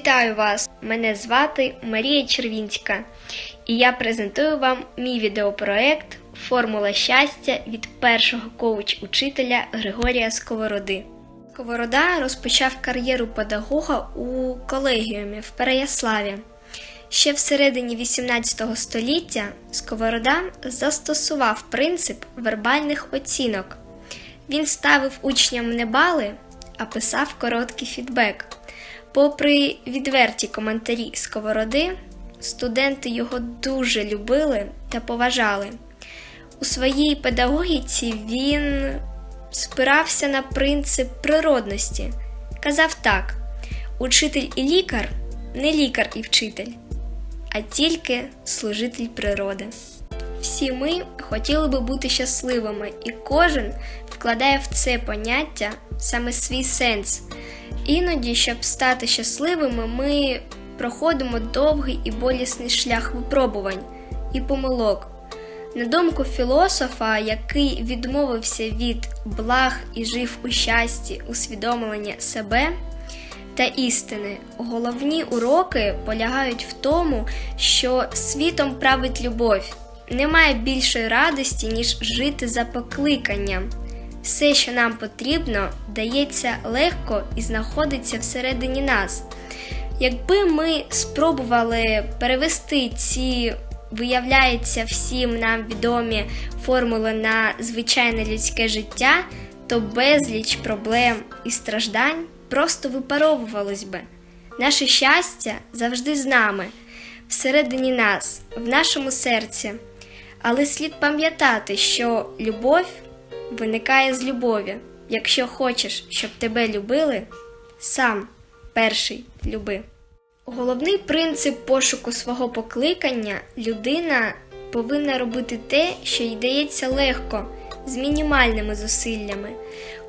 Вітаю вас! Мене звати Марія Червінська, і я презентую вам мій відеопроект Формула щастя від першого коуч-учителя Григорія Сковороди. Сковорода розпочав кар'єру педагога у колегіумі в Переяславі. Ще всередині XVIII століття Сковорода застосував принцип вербальних оцінок. Він ставив учням не бали, а писав короткий фідбек. Попри відверті коментарі Сковороди, студенти його дуже любили та поважали. У своїй педагогіці він спирався на принцип природності. Казав так: учитель і лікар не лікар і вчитель, а тільки служитель природи. Всі ми хотіли би бути щасливими, і кожен вкладає в це поняття саме свій сенс. Іноді, щоб стати щасливими, ми проходимо довгий і болісний шлях випробувань і помилок. На думку філософа, який відмовився від благ і жив у щасті, усвідомлення себе та істини, головні уроки полягають в тому, що світом править любов. Немає більшої радості, ніж жити за покликанням. Все, що нам потрібно, дається легко і знаходиться всередині нас. Якби ми спробували перевести ці, виявляється, всім нам відомі формули на звичайне людське життя, то безліч проблем і страждань просто випаровувалось би. Наше щастя завжди з нами, всередині нас, в нашому серці. Але слід пам'ятати, що любов виникає з любові. Якщо хочеш, щоб тебе любили, сам перший люби. Головний принцип пошуку свого покликання людина повинна робити те, що їй дається легко, з мінімальними зусиллями.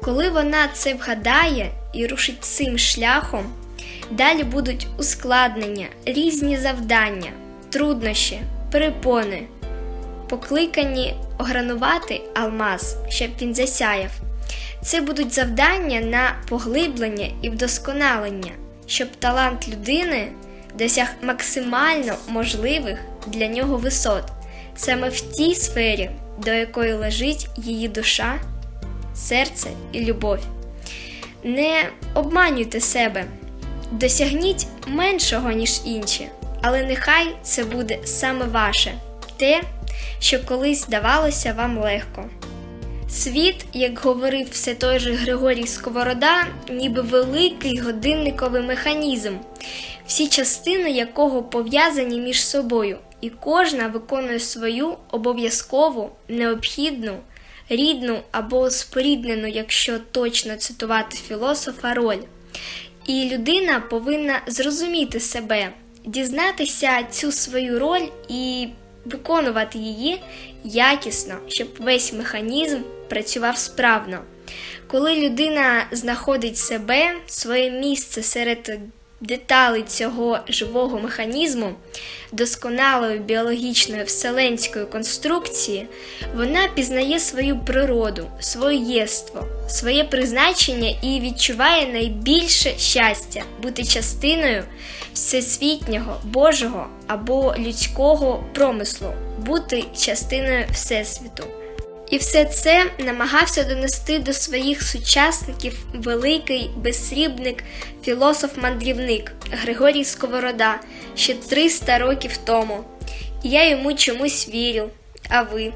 Коли вона це вгадає і рушить цим шляхом, далі будуть ускладнення, різні завдання, труднощі, перепони покликані огранувати алмаз, щоб він засяяв. Це будуть завдання на поглиблення і вдосконалення, щоб талант людини досяг максимально можливих для нього висот, саме в тій сфері, до якої лежить її душа, серце і любов. Не обманюйте себе, досягніть меншого, ніж інші, але нехай це буде саме ваше, те, що колись здавалося вам легко. Світ, як говорив все той же Григорій Сковорода, ніби великий годинниковий механізм, всі частини якого пов'язані між собою, і кожна виконує свою обов'язкову, необхідну, рідну або споріднену, якщо точно цитувати філософа, роль. І людина повинна зрозуміти себе, дізнатися цю свою роль і виконувати її якісно, щоб весь механізм працював справно. Коли людина знаходить себе, своє місце серед деталей цього живого механізму, досконалої біологічної вселенської конструкції, вона пізнає свою природу, своє єство, своє призначення і відчуває найбільше щастя бути частиною всесвітнього, Божого або людського промислу, бути частиною Всесвіту. І все це намагався донести до своїх сучасників великий безсрібник, філософ-мандрівник Григорій Сковорода ще 300 років тому. І я йому чомусь вірю. А ви?